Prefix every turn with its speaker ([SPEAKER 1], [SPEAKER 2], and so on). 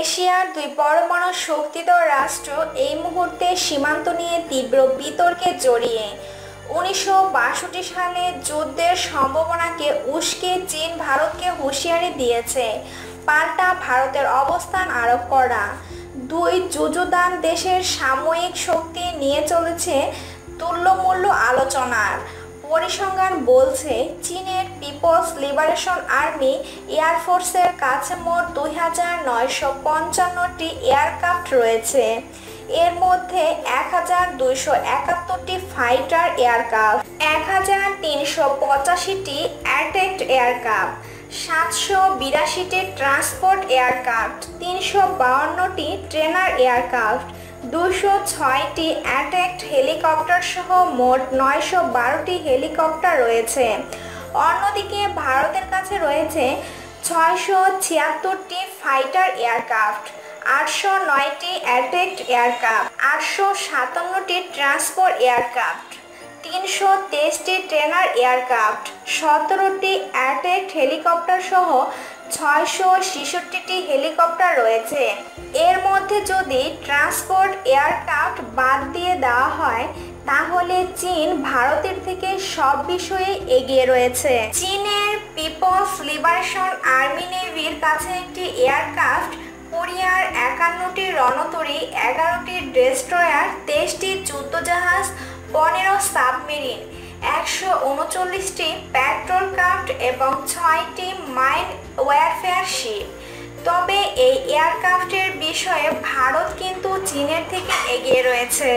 [SPEAKER 1] এশিয়ার দুই পরমাণু শক্তিধর রাষ্ট্র এই মুহূর্তে সীমান্ত নিয়ে তীব্র বিতর্কে জড়িয়ে। উনিশশো সালে যুদ্ধের সম্ভাবনাকে উস্কে চীন ভারতকে হুঁশিয়ারি দিয়েছে। পাল্টা ভারতের অবস্থান আরোপ করা। দুই যুযুদান দেশের সাময়িক শক্তি নিয়ে চলেছে তুল্যমূল্য আলোচনার। পরিসংখ্যান বলছে, চীনের পিপলস লিবারেশন আর্মি এয়ারফোর্সের কাছে মোট দুই হাজার নয়শো পঞ্চান্নটি এয়ারক্রাফট রয়েছে। এর মধ্যে এক হাজার দুইশো একাত্তরটি ফাইটার এয়ারক্রাফট, এক হাজার তিনশো পঁচাশিটি অ্যাটেক্ট এয়ারক্রাফট, সাতশো বিরাশিটি ট্রান্সপোর্ট এয়ারক্রাফট, তিনশো বাউন্নটি ট্রেনার এয়ারক্রাফট দুশো ছয়টি অ্যাট্যাক্ট হেলিকপ্টার সহ মোট নয়শো বারোটি হেলিকপ্টার রয়েছে। অন্যদিকে ভারতের কাছে রয়েছে ছয়শো ছিয়াত্তরটি ফাইটার এয়ারক্রাফট, আটশো নয়টি অ্যাট্যাক্ট এয়ারক্রাফট, আটশো সাতান্নটি ট্রান্সপোর্ট এয়ারক্রাফট, তিনশো তেইশটি ট্রেনার এয়ারক্রাফট, সতেরোটি অ্যাট্যাক্ট হেলিকপ্টার সহ ছয়শো হেলিকপ্টার রয়েছে। এর মধ্যে যদি ট্রান্সপোর্ট এয়ারক্রাফট বাদ দিয়ে দেওয়া হয়, তাহলে চীন ভারতের থেকে সব বিষয়ে এগিয়ে রয়েছে। চীনের পিপলস লিবারেশন আর্মি নেভির কাছে একটি এয়ারক্রাফট, কোরিয়ার একান্নটি রণতরী, এগারোটি ডেস্ট্রয়ার, তেইশটি যুদ্ধজাহাজ, পনেরো সাবমেরিন। একশো উনচল্লিশটি পেট্রোল এবং ছয়টি মাইন ওয়ারফেয়ার শিপ। তবে এই এয়ারক্রাফটের বিষয়ে ভারত কিন্তু চীনের থেকে এগিয়ে রয়েছে।